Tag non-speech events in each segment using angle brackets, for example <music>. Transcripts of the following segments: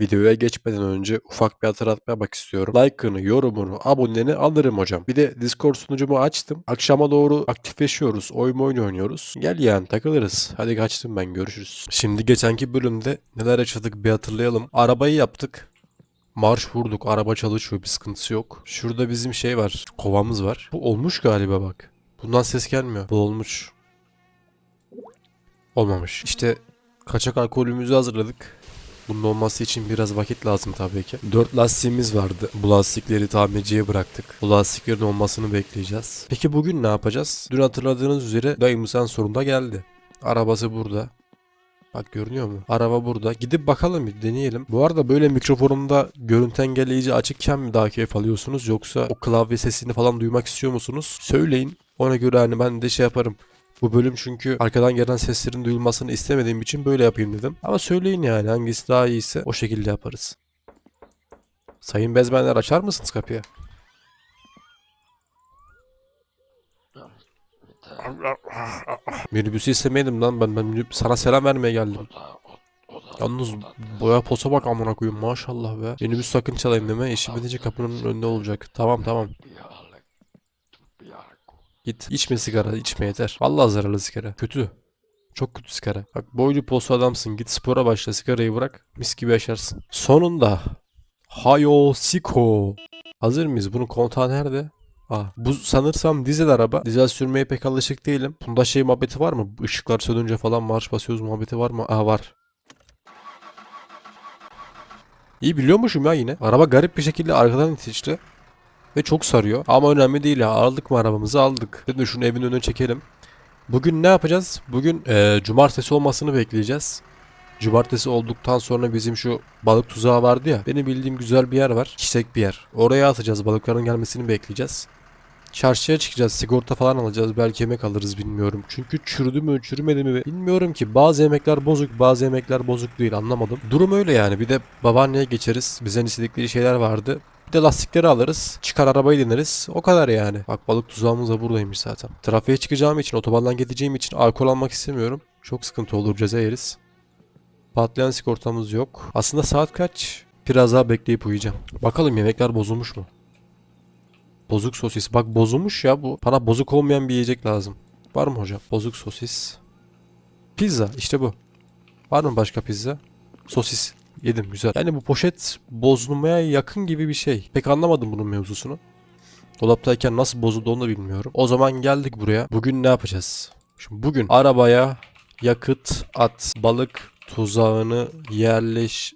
Videoya geçmeden önce ufak bir hatırlatma yapmak istiyorum. Like'ını, yorumunu, aboneni alırım hocam. Bir de Discord sunucumu açtım. Akşama doğru aktifleşiyoruz. Oyun oyun oynuyoruz. Gel yani takılırız. Hadi kaçtım ben görüşürüz. Şimdi geçenki bölümde neler yaşadık bir hatırlayalım. Arabayı yaptık. Marş vurduk. Araba çalışıyor. Bir sıkıntısı yok. Şurada bizim şey var. Kovamız var. Bu olmuş galiba bak. Bundan ses gelmiyor. Bu olmuş. Olmamış. İşte kaçak alkolümüzü hazırladık. Bunun olması için biraz vakit lazım tabii ki. 4 lastiğimiz vardı. Bu lastikleri tamirciye bıraktık. Bu lastiklerin olmasını bekleyeceğiz. Peki bugün ne yapacağız? Dün hatırladığınız üzere dayımızın sonunda geldi. Arabası burada. Bak görünüyor mu? Araba burada. Gidip bakalım bir deneyelim. Bu arada böyle mikrofonumda görüntü engelleyici açıkken mi daha keyif alıyorsunuz yoksa o klavye sesini falan duymak istiyor musunuz? Söyleyin. Ona göre hani ben de şey yaparım. Bu bölüm çünkü arkadan gelen seslerin duyulmasını istemediğim için böyle yapayım dedim. Ama söyleyin yani hangisi daha iyiyse o şekilde yaparız. Sayın bezmenler açar mısınız kapıyı? Minibüsü istemeyelim lan ben, ben sana selam vermeye geldim. Yalnız boya posa bak amına koyayım maşallah be. Minibüs sakın çalayım deme işi bitince kapının önünde olacak. Tamam tamam git içme sigara içme yeter. Vallahi zararlı sigara. Kötü. Çok kötü sigara. Bak boylu posu adamsın git spora başla sigarayı bırak mis gibi yaşarsın. Sonunda Hayo Siko. Hazır mıyız? Bunun kontağı nerede? Aa, bu sanırsam dizel araba. Dizel sürmeye pek alışık değilim. Bunda şey muhabbeti var mı? Işıklar sönünce falan marş basıyoruz muhabbeti var mı? Aa var. İyi biliyormuşum ya yine. Araba garip bir şekilde arkadan itişti. Ve çok sarıyor. Ama önemli değil ya. Aldık mı arabamızı aldık. Şimdi şunu evin önüne çekelim. Bugün ne yapacağız? Bugün eee, cumartesi olmasını bekleyeceğiz. Cumartesi olduktan sonra bizim şu balık tuzağı vardı ya. Benim bildiğim güzel bir yer var. Çiçek bir yer. Oraya atacağız. Balıkların gelmesini bekleyeceğiz. Çarşıya çıkacağız. Sigorta falan alacağız. Belki yemek alırız bilmiyorum. Çünkü çürüdü mü çürümedi mi bilmiyorum ki. Bazı yemekler bozuk bazı yemekler bozuk değil anlamadım. Durum öyle yani. Bir de babaanneye geçeriz. Bizden istedikleri şeyler vardı. Bir de lastikleri alırız. Çıkar arabayı dinleriz. O kadar yani. Bak balık tuzağımız da buradaymış zaten. Trafiğe çıkacağım için, otobandan gideceğim için alkol almak istemiyorum. Çok sıkıntı olur ceza yeriz. Patlayan sigortamız yok. Aslında saat kaç? Biraz daha bekleyip uyuyacağım. Bakalım yemekler bozulmuş mu? Bozuk sosis. Bak bozulmuş ya bu. Bana bozuk olmayan bir yiyecek lazım. Var mı hocam? Bozuk sosis. Pizza. işte bu. Var mı başka pizza? Sosis. Yedim güzel. Yani bu poşet bozulmaya yakın gibi bir şey. Pek anlamadım bunun mevzusunu. Dolaptayken nasıl bozuldu onu da bilmiyorum. O zaman geldik buraya. Bugün ne yapacağız? Şimdi bugün arabaya yakıt at. Balık tuzağını yerleş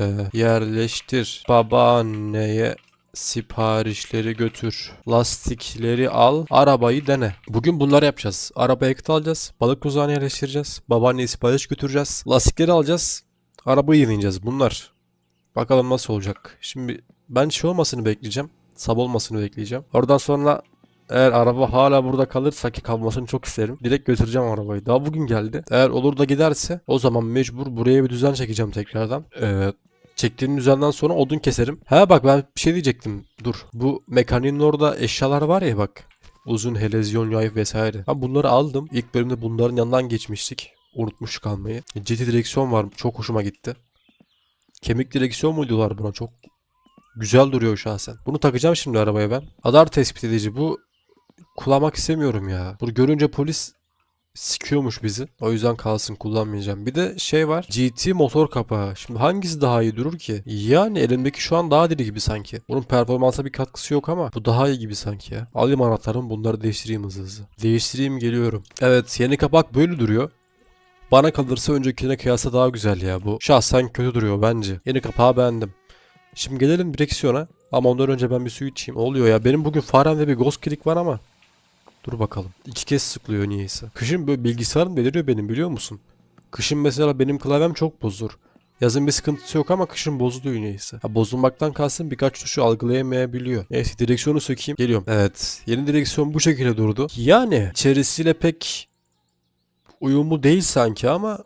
e, yerleştir. Babaanneye siparişleri götür. Lastikleri al. Arabayı dene. Bugün bunları yapacağız. Arabaya yakıt alacağız. Balık tuzağını yerleştireceğiz. Babaanneye sipariş götüreceğiz. Lastikleri alacağız. Arabayı yenileceğiz. Bunlar. Bakalım nasıl olacak. Şimdi ben şey olmasını bekleyeceğim. Sab olmasını bekleyeceğim. Oradan sonra eğer araba hala burada kalırsa ki kalmasını çok isterim. Direkt götüreceğim arabayı. Daha bugün geldi. Eğer olur da giderse o zaman mecbur buraya bir düzen çekeceğim tekrardan. Ee, çektiğim düzenden sonra odun keserim. Ha bak ben bir şey diyecektim. Dur. Bu mekaniğin orada eşyalar var ya bak. Uzun helezyon yay vesaire. Ben bunları aldım. İlk bölümde bunların yanından geçmiştik. Unutmuştuk almayı. Jeti direksiyon var. Çok hoşuma gitti. Kemik direksiyon mu diyorlar buna? Çok güzel duruyor şahsen. Bunu takacağım şimdi arabaya ben. Radar tespit edici. Bu kullanmak istemiyorum ya. Bunu görünce polis sikiyormuş bizi. O yüzden kalsın kullanmayacağım. Bir de şey var. GT motor kapağı. Şimdi hangisi daha iyi durur ki? Yani elimdeki şu an daha diri gibi sanki. Bunun performansa bir katkısı yok ama bu daha iyi gibi sanki ya. Alayım anahtarımı bunları değiştireyim hızlı hızlı. Değiştireyim geliyorum. Evet yeni kapak böyle duruyor. Bana kalırsa öncekine kıyasla daha güzel ya bu. Şahsen kötü duruyor bence. Yeni kapağı beğendim. Şimdi gelelim direksiyona. Ama ondan önce ben bir su içeyim. Oluyor ya benim bugün faremde bir ghost click var ama. Dur bakalım. İki kez sıklıyor niyeyse. Kışın böyle bilgisayarım beliriyor benim biliyor musun? Kışın mesela benim klavyem çok bozulur. Yazın bir sıkıntısı yok ama kışın bozuluyor neyse. Ha, bozulmaktan kalsın birkaç tuşu algılayamayabiliyor. Neyse direksiyonu sökeyim. Geliyorum. Evet. Yeni direksiyon bu şekilde durdu. Yani içerisiyle pek uyumlu değil sanki ama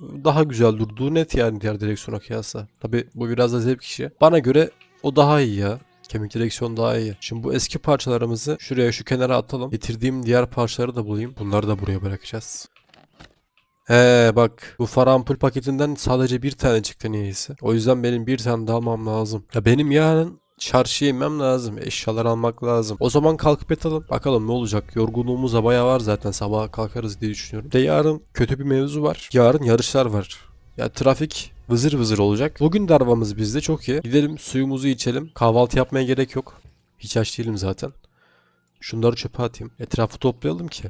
daha güzel durduğu net yani diğer direksiyona kıyasla. Tabi bu biraz da zevk işi. Bana göre o daha iyi ya. Kemik direksiyon daha iyi. Şimdi bu eski parçalarımızı şuraya şu kenara atalım. Getirdiğim diğer parçaları da bulayım. Bunları da buraya bırakacağız. He bak bu far ampul paketinden sadece bir tane çıktı niyeyse. O yüzden benim bir tane daha almam lazım. Ya benim yarın çarşıya inmem lazım. Eşyalar almak lazım. O zaman kalkıp yatalım. Bakalım ne olacak. Yorgunluğumuz da var zaten. Sabaha kalkarız diye düşünüyorum. De yarın kötü bir mevzu var. Yarın yarışlar var. Ya trafik vızır vızır olacak. Bugün de arabamız bizde çok iyi. Gidelim suyumuzu içelim. Kahvaltı yapmaya gerek yok. Hiç aç değilim zaten. Şunları çöpe atayım. Etrafı toplayalım ki.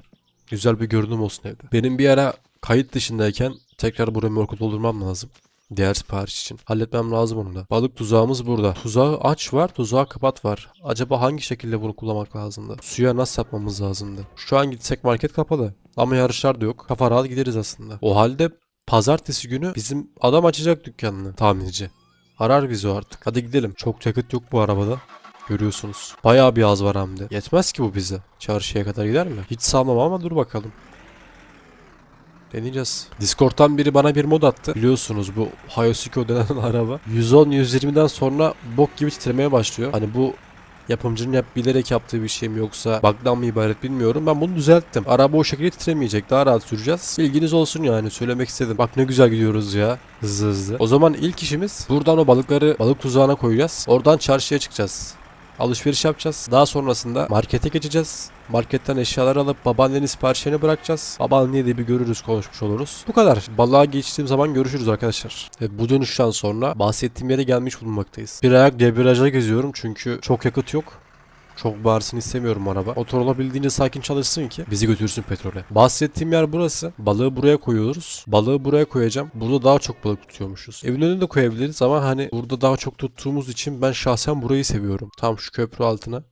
Güzel bir görünüm olsun evde. Benim bir ara kayıt dışındayken tekrar bu remorku doldurmam lazım. Diğer sipariş için. Halletmem lazım onu da. Balık tuzağımız burada. Tuzağı aç var, tuzağı kapat var. Acaba hangi şekilde bunu kullanmak lazımdı? Suya nasıl yapmamız lazımdı? Şu an gitsek market kapalı. Ama yarışlar da yok. Kafa rahat gideriz aslında. O halde pazartesi günü bizim adam açacak dükkanını tamirci. Arar bizi o artık. Hadi gidelim. Çok yakıt yok bu arabada. Görüyorsunuz. Bayağı bir az var hem. Yetmez ki bu bize. Çarşıya kadar gider mi? Hiç sanmam ama dur bakalım. Deneyeceğiz. Discord'dan biri bana bir mod attı. Biliyorsunuz bu Hayosiko denen <laughs> araba 110-120'den sonra bok gibi titremeye başlıyor. Hani bu yapımcının yap bilerek yaptığı bir şey mi yoksa bug'dan mı ibaret bilmiyorum. Ben bunu düzelttim. Araba o şekilde titremeyecek. Daha rahat süreceğiz. Bilginiz olsun yani söylemek istedim. Bak ne güzel gidiyoruz ya. Hızlı hızlı. O zaman ilk işimiz buradan o balıkları balık tuzağına koyacağız. Oradan çarşıya çıkacağız. Alışveriş yapacağız. Daha sonrasında markete geçeceğiz. Marketten eşyalar alıp babaannenin siparişlerini bırakacağız. Babaanneyi de bir görürüz konuşmuş oluruz. Bu kadar. Balığa geçtiğim zaman görüşürüz arkadaşlar. Evet, bu dönüşten sonra bahsettiğim yere gelmiş bulunmaktayız. Bir ayak debriyaja geziyorum çünkü çok yakıt yok. Çok bağırsın istemiyorum araba. Motor olabildiğince sakin çalışsın ki bizi götürsün petrole. Bahsettiğim yer burası. Balığı buraya koyuyoruz. Balığı buraya koyacağım. Burada daha çok balık tutuyormuşuz. Evin önünde koyabiliriz ama hani burada daha çok tuttuğumuz için ben şahsen burayı seviyorum. Tam şu köprü altına.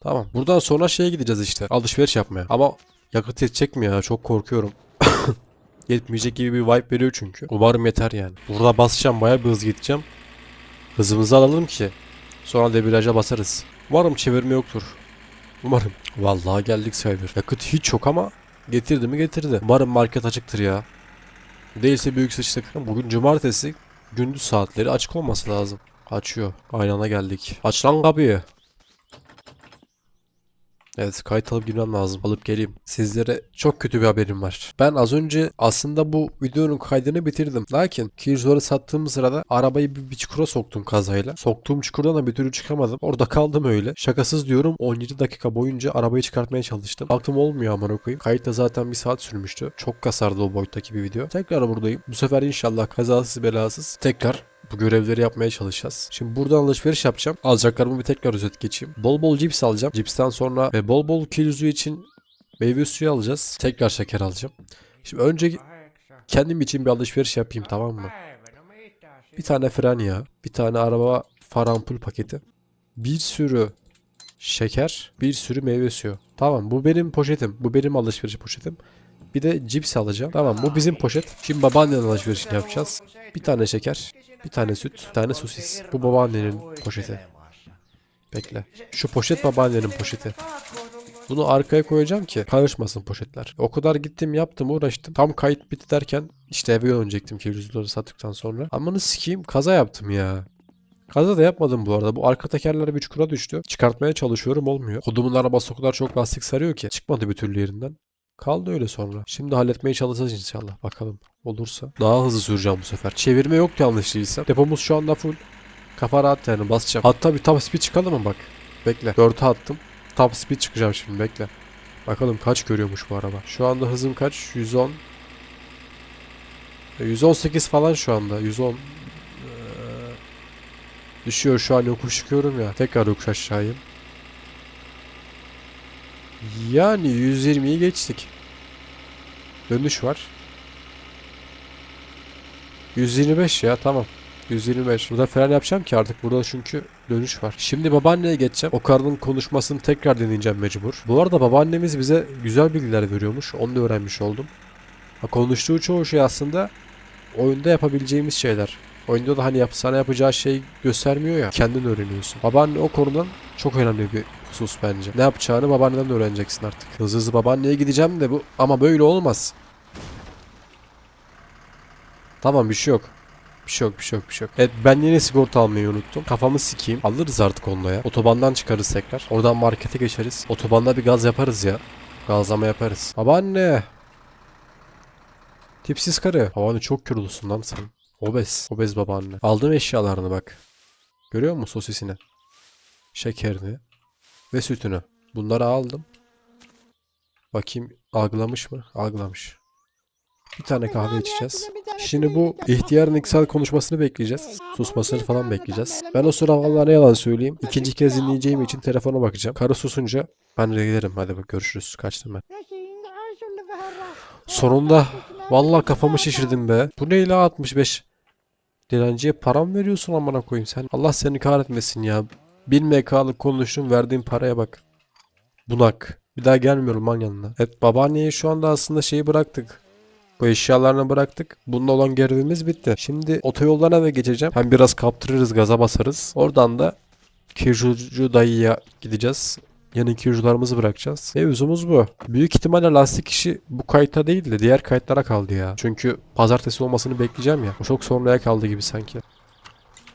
Tamam. Buradan sonra şeye gideceğiz işte. Alışveriş yapmaya. Ama yakıt yetecek mi ya? Çok korkuyorum. <laughs> Yetmeyecek gibi bir vibe veriyor çünkü. Umarım yeter yani. Burada basacağım. Bayağı bir hız gideceğim. Hızımızı alalım ki Sonra debriyaja basarız. Umarım çevirme yoktur. Umarım. Vallahi geldik sayılır. Yakıt hiç yok ama getirdi mi getirdi. Umarım market açıktır ya. Değilse büyük sıçtık. Bugün cumartesi gündüz saatleri açık olması lazım. Açıyor. Aynı anda geldik. Aç lan kapıyı. Evet kayıt alıp girmem lazım. Alıp geleyim. Sizlere çok kötü bir haberim var. Ben az önce aslında bu videonun kaydını bitirdim. Lakin Kirzor'u sattığım sırada arabayı bir, bir çukura soktum kazayla. Soktuğum çukurdan da bir türlü çıkamadım. Orada kaldım öyle. Şakasız diyorum 17 dakika boyunca arabayı çıkartmaya çalıştım. Baktım olmuyor aman okuyayım. Kayıt da zaten bir saat sürmüştü. Çok kasardı o boyuttaki bir video. Tekrar buradayım. Bu sefer inşallah kazasız belasız tekrar bu görevleri yapmaya çalışacağız. Şimdi buradan alışveriş yapacağım. Alacaklarımı bir tekrar özet geçeyim. Bol bol cips alacağım. Cipsten sonra ve bol bol kil için meyve suyu alacağız. Tekrar şeker alacağım. Şimdi önce kendim için bir alışveriş yapayım tamam mı? Bir tane fren yağı, bir tane araba far ampul paketi, bir sürü şeker, bir sürü meyve suyu. Tamam bu benim poşetim. Bu benim alışveriş poşetim. Bir de cips alacağım. Tamam bu bizim poşet. Şimdi babaannenin alışverişini yapacağız. Bir tane şeker, bir tane süt, bir tane sosis. Bu babaannenin poşeti. Bekle. Şu poşet babaannenin poşeti. Bunu arkaya koyacağım ki karışmasın poşetler. O kadar gittim yaptım uğraştım. Tam kayıt bitti derken işte eve dönecektim ki yüzleri sattıktan sonra. Amanı sikeyim kaza yaptım ya. Kaza da yapmadım bu arada. Bu arka tekerler bir çukura düştü. Çıkartmaya çalışıyorum olmuyor. Kodumun arabası o kadar çok lastik sarıyor ki. Çıkmadı bir türlü yerinden. Kaldı öyle sonra. Şimdi halletmeye çalışacağız inşallah. Bakalım olursa. Daha hızlı süreceğim bu sefer. Çevirme yok yanlış değilsem. Depomuz şu anda full. Kafa rahat yani basacağım. Hatta bir top speed çıkalım mı bak. Bekle. 4'e attım. Top speed çıkacağım şimdi bekle. Bakalım kaç görüyormuş bu araba. Şu anda hızım kaç? 110. E, 118 falan şu anda. 110. Ee, düşüyor şu an yokuş çıkıyorum ya. Tekrar yokuş aşağıyım. Yani 120'yi geçtik. Dönüş var. 125 ya tamam. 125. Burada fren yapacağım ki artık burada çünkü dönüş var. Şimdi babaanneye geçeceğim. O karının konuşmasını tekrar dinleyeceğim mecbur. Bu arada babaannemiz bize güzel bilgiler veriyormuş. Onu da öğrenmiş oldum. Ha, konuştuğu çoğu şey aslında oyunda yapabileceğimiz şeyler. Oyunda da hani yap, sana yapacağı şey göstermiyor ya. Kendin öğreniyorsun. Babaanne o konudan çok önemli bir husus bence. Ne yapacağını babaanneden öğreneceksin artık. Hızlı hızlı babaanneye gideceğim de bu ama böyle olmaz. Tamam bir şey yok. Bir şey yok bir şey yok bir şey yok. Evet ben yine sigorta almayı unuttum. Kafamı sikeyim. Alırız artık onunla ya. Otobandan çıkarız tekrar. Oradan markete geçeriz. Otobanda bir gaz yaparız ya. Gazlama yaparız. Babaanne. Tipsiz karı. Havanı çok kilolusun lan sen. Obez. Obez babaanne. Aldım eşyalarını bak. Görüyor musun sosisini? Şekerini. Ve sütünü. Bunları aldım. Bakayım algılamış mı? Algılamış. Bir tane kahve içeceğiz. Şimdi bu ihtiyarın iksal konuşmasını bekleyeceğiz. Susmasını falan bekleyeceğiz. Ben o sıra vallahi ne yalan söyleyeyim. İkinci kez dinleyeceğim için telefona bakacağım. Karı susunca ben de giderim. Hadi bak görüşürüz. Kaçtım ben. Sonunda vallahi kafamı şişirdim be. Bu ne la 65? Dilenciye param veriyorsun amına koyayım sen. Allah seni kahretmesin ya. 1000 MK'lık konuştum verdiğim paraya bak. Bunak. Bir daha gelmiyorum lan yanına. Evet babaanneye şu anda aslında şeyi bıraktık. Bu eşyalarını bıraktık. Bununla olan görevimiz bitti. Şimdi otoyoldan eve geçeceğim. Hem biraz kaptırırız gaza basarız. Oradan da Kirjucu dayıya gideceğiz. Yanı kirjularımızı bırakacağız. Mevzumuz bu. Büyük ihtimalle lastik işi bu kayıtta değil de diğer kayıtlara kaldı ya. Çünkü pazartesi olmasını bekleyeceğim ya. O çok sonraya kaldı gibi sanki.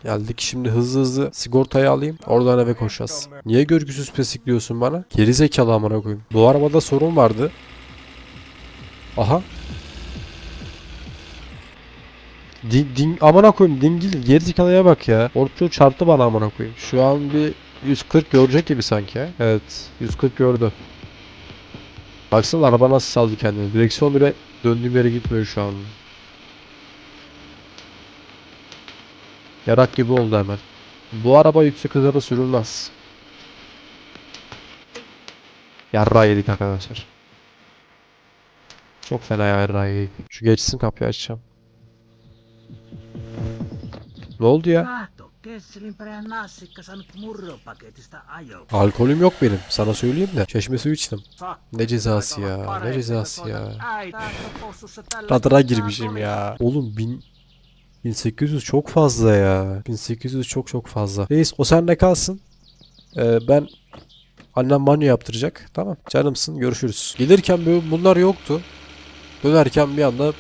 Geldik şimdi hızlı hızlı sigortayı alayım. Oradan eve koşacağız. Niye görgüsüz pesik diyorsun bana? Geri zekalı amına koyayım. Bu arabada sorun vardı. Aha. Din, din, amına koyayım dingil geri zekalıya bak ya. Orço çarptı bana amına koyayım. Şu an bir 140 görecek gibi sanki. Evet 140 gördü. Baksana araba nasıl saldı kendini. Direksiyon bile döndüğüm yere gitmiyor şu an. Yarak gibi oldu hemen. Bu araba yüksek hızlara sürülmez. Yarra yedik arkadaşlar. Çok fena yarra yedik. Şu geçsin kapıyı açacağım. Ne oldu ya? Alkolüm yok benim. Sana söyleyeyim de. Çeşme suyu içtim. Ne cezası ya? Ne cezası ya? kertaa girmişim ya. Oğlum bin 1800 çok fazla ya. 1800 çok çok fazla. Reis o sende kalsın. Ee, ben annem banyo yaptıracak. Tamam. Canımsın. Görüşürüz. Gelirken bu- bunlar yoktu. Dönerken bir anda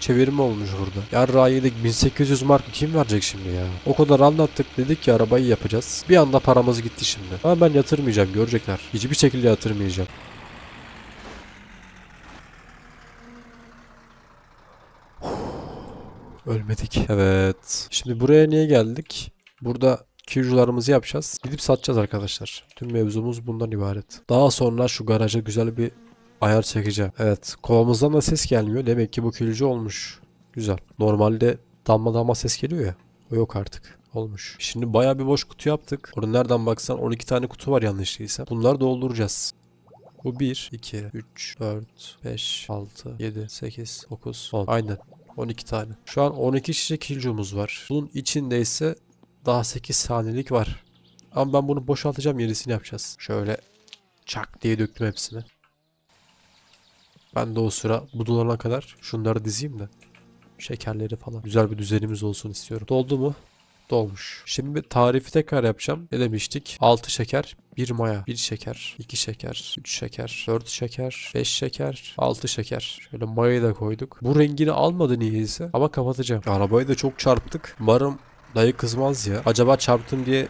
çevirme olmuş burada. Yarrağı yedik 1800 mark kim verecek şimdi ya? O kadar anlattık dedik ki arabayı yapacağız. Bir anda paramız gitti şimdi. Ama ben yatırmayacağım görecekler. Hiçbir şekilde yatırmayacağım. Ölmedik. Evet. Şimdi buraya niye geldik? Burada kirjularımızı yapacağız. Gidip satacağız arkadaşlar. Tüm mevzumuz bundan ibaret. Daha sonra şu garaja güzel bir ayar çekeceğim. Evet. Kovamızdan da ses gelmiyor. Demek ki bu kirju olmuş. Güzel. Normalde damla damla ses geliyor ya. O yok artık. Olmuş. Şimdi bayağı bir boş kutu yaptık. Orada nereden baksan 12 tane kutu var yanlış değilse. Bunları dolduracağız. Bu 1, 2, 3, 4, 5, 6, 7, 8, 9, 10. Aynen. 12 tane. Şu an 12 şişe kilcumuz var. Bunun içinde ise daha 8 saniyelik var. Ama ben bunu boşaltacağım yenisini yapacağız. Şöyle çak diye döktüm hepsini. Ben de o sıra budulana kadar şunları dizeyim de. Şekerleri falan. Güzel bir düzenimiz olsun istiyorum. Doldu mu? Dolmuş. Şimdi tarifi tekrar yapacağım. Ne demiştik? 6 şeker, 1 maya, 1 şeker, 2 şeker, 3 şeker, 4 şeker, 5 şeker, 6 şeker. Şöyle mayayı da koyduk. Bu rengini almadı niyeyse ama kapatacağım. Arabayı da çok çarptık. Umarım dayı kızmaz ya. Acaba çarptım diye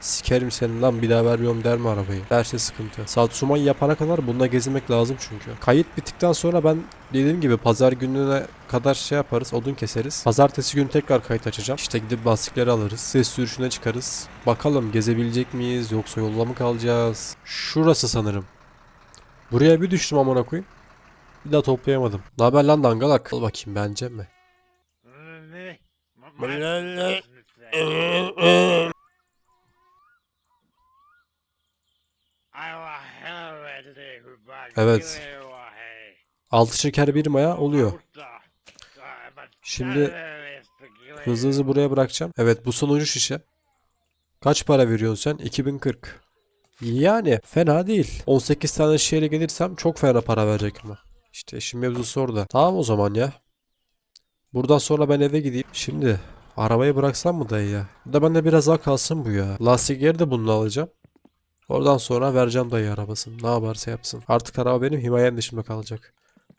sikerim seni lan bir daha vermiyorum der mi arabayı? Derse sıkıntı. Satsumayı yapana kadar bununla gezinmek lazım çünkü. Kayıt bittikten sonra ben dediğim gibi pazar gününe kadar şey yaparız odun keseriz. Pazartesi günü tekrar kayıt açacağım. İşte gidip lastikleri alırız. Ses sürüşüne çıkarız. Bakalım gezebilecek miyiz yoksa yolda mı kalacağız? Şurası sanırım. Buraya bir düştüm amına koyayım. Bir daha toplayamadım. Ne haber lan dangalak? Al bakayım bence mi? Evet. 6 şeker bir maya oluyor. Şimdi hızlı hızlı buraya bırakacağım. Evet bu sonuncu şişe. Kaç para veriyorsun sen? 2040. Yani fena değil. 18 tane şişeyle gelirsem çok fena para verecek ama. İşte işin mevzusu orada. Tamam o zaman ya. Buradan sonra ben eve gideyim. Şimdi arabayı bıraksam mı dayı ya? Da bende biraz daha kalsın bu ya. Lastikleri de bununla alacağım. Oradan sonra vereceğim dayı arabasını. Ne yaparsa yapsın. Artık araba benim himayem dışında kalacak.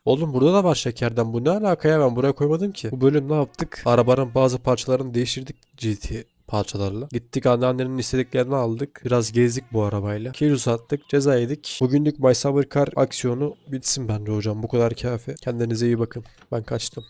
Oğlum burada da var şekerden. Bu ne alaka ya ben buraya koymadım ki. Bu bölüm ne yaptık? Arabanın bazı parçalarını değiştirdik GT parçalarla. Gittik anneannenin istediklerini aldık. Biraz gezdik bu arabayla. Kilo sattık. Ceza yedik. Bugünlük My Summer Car aksiyonu bitsin bence hocam. Bu kadar kafi. Kendinize iyi bakın. Ben kaçtım.